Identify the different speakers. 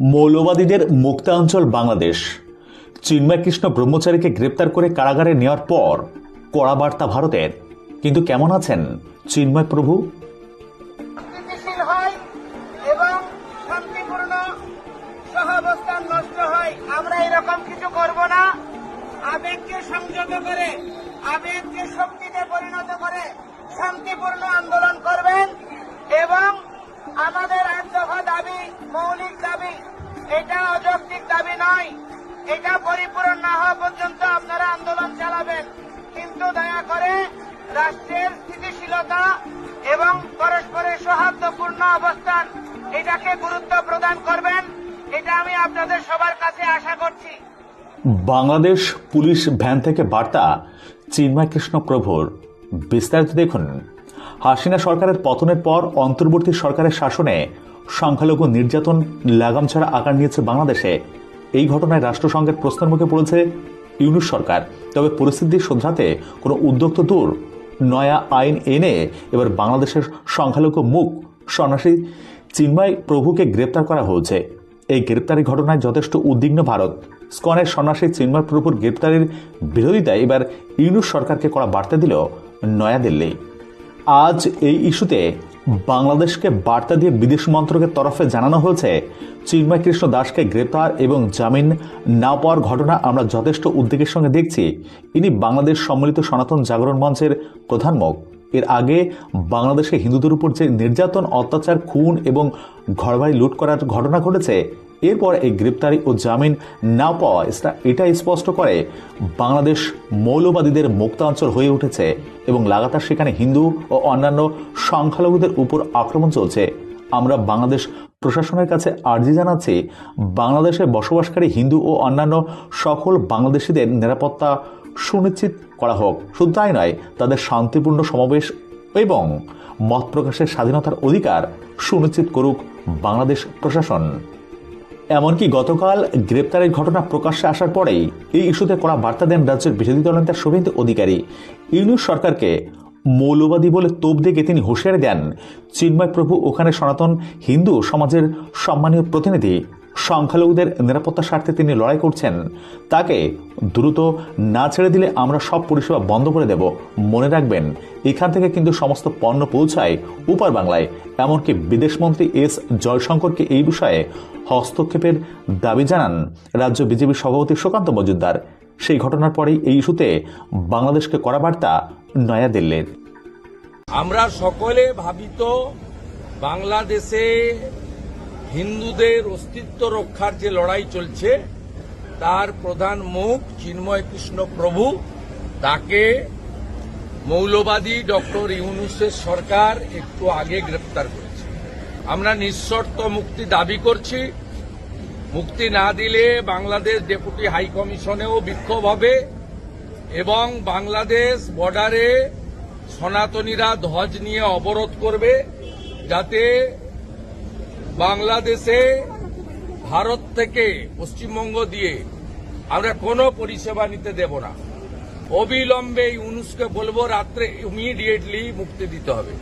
Speaker 1: মৌলবাদীদের মুক্তাঞ্চল বাংলাদেশ। চিন্ময় কৃষ্ণ ব্রহ্মচারীকে গ্রেপ্তার করে কারাগারে নেওয়ার পর কড়া বার্তা ভারতের। কিন্তু কেমন আছেন চিন্ময় প্রভু?
Speaker 2: আবেগকে শক্তিতে পরিণত করে শান্তিপূর্ণ আন্দোলন করবেন। এবং পরস্পরের সৌহার্দ্যপূর্ণ অবস্থান, এটাকে গুরুত্ব প্রদান করবেন, এটা আমি আপনাদের সবার কাছে আশা করছি।
Speaker 1: বাংলাদেশ পুলিশ ভ্যান থেকে বার্তা, চিন্ময় কৃষ্ণ প্রভুর। বিস্তারিত দেখুন। হাসিনা সরকারের পতনের পর অন্তর্বর্তী সরকারের শাসনে সংখ্যালঘু নির্যাতন লাগাম ছাড়া আকার নিয়েছে বাংলাদেশে। এই ঘটনায় রাষ্ট্রসংঘের প্রশ্নের মুখে পড়েছে ইউনুস সরকার। তবে পরিস্থিতি শোধরাতে কোনো উদ্যোগ তো দূর নয়া আইন এনে এবার বাংলাদেশের সংখ্যালঘু মুখ সন্ন্যাসী চিন্ময় প্রভুকে গ্রেপ্তার করা হয়েছে। এই গ্রেপ্তারি ঘটনায় যথেষ্ট উদ্বিগ্ন ভারত। স্কনের সন্ন্যাসী চিন্ময় প্রভুর গ্রেপ্তারের বিরোধিতায় এবার ইউনুস সরকারকে করা বার্তা দিল নয়াদিল্লি। আজ এই ইস্যুতে বাংলাদেশকে বার্তা দিয়ে বিদেশ মন্ত্রকের তরফে জানানো হয়েছে, চিন্ময় কৃষ্ণ দাসকে গ্রেপ্তার এবং জামিন না পাওয়ার ঘটনা আমরা যথেষ্ট উদ্বেগের সঙ্গে দেখছি। ইনি বাংলাদেশ সম্মিলিত সনাতন জাগরণ মঞ্চের প্রধান মুখ। এর আগে বাংলাদেশে হিন্দুদের উপর যে নির্যাতন, অত্যাচার, খুন এবং ঘরবাড়ি লুট করার ঘটনা ঘটেছে এরপর এই গ্রেপ্তারি ও জামিন না পাওয়া এটা- স্পষ্ট করে, বাংলাদেশ মৌলবাদীদের মুক্তাঞ্চল হয়ে উঠেছে এবং লাগাতার সেখানে হিন্দু ও অন্যান্য সংখ্যালঘুদের উপর আক্রমণ চলছে। আমরা বাংলাদেশ প্রশাসনের কাছে আর্জি জানাচ্ছি, বাংলাদেশে বসবাসকারী হিন্দু ও অন্যান্য সকল বাংলাদেশিদের নিরাপত্তা সুনিশ্চিত করা হোক। শুধু তাই নয়, তাদের শান্তিপূর্ণ সমাবেশ এবং মত প্রকাশের স্বাধীনতার অধিকার সুনিশ্চিত করুক বাংলাদেশ প্রশাসন। এমনকি গতকাল গ্রেপ্তারের ঘটনা প্রকাশ্যে আসার পরেই এই ইস্যুতে করা বার্তা দেন রাজ্যের বিরোধী দলনেতা শুভেন্দু অধিকারী। ইউনুস সরকারকে মৌলবাদী বলে তোপ দেখে তিনি হুঁশিয়ারি দেন। চিন্ময় প্রভু ওখানে সনাতন হিন্দু সমাজের সম্মানীয় প্রতিনিধি সংখ্যালঘুদের নিরাপত্তার স্বার্থে তিনি লড়াই করছেন। তাকে দ্রুত না ছেড়ে দিলে আমরা সব পরিষেবা বন্ধ করে দেব, মনে রাখবেন। এখান থেকে কিন্তু সমস্ত পণ্য পৌঁছায় উপার বাংলায়। এমনকি বিদেশমন্ত্রী এস জয়শঙ্করকে এই বিষয়ে হস্তক্ষেপের দাবি জানান রাজ্য বিজেপি সভাপতি সুকান্ত মজুমদার। সেই ঘটনার পরেই এই ইস্যুতে বাংলাদেশকে করা বার্তা নয়াদিল্লির।
Speaker 3: আমরা সকলে ভাবিত বাংলাদেশে হিন্দুদের অস্তিত্ব রক্ষার যে লড়াই চলছে, তার প্রধান মুখ চিন্ময় কৃষ্ণ প্রভু। তাকে মৌলবাদী ডক্টর ইউনুসের সরকার একটু আগে গ্রেপ্তার করেছে। আমরা নিঃশর্ত মুক্তি দাবি করছি। মুক্তি না দিলে বাংলাদেশ ডেপুটি হাই কমিশনেও বিক্ষোভ হবে এবং বাংলাদেশ বর্ডারে সনাতনীরা ধ্বজ নিয়ে অবরোধ করবে যাতে বাংলাদেশে ভারত থেকে পশ্চিমবঙ্গ দিয়ে আমরা কোনো পরিষেবা নিতে দেব না। অবিলম্বে ইউনুসকে বলব, রাত্রে ইমিডিয়েটলি মুক্তি দিতে হবে।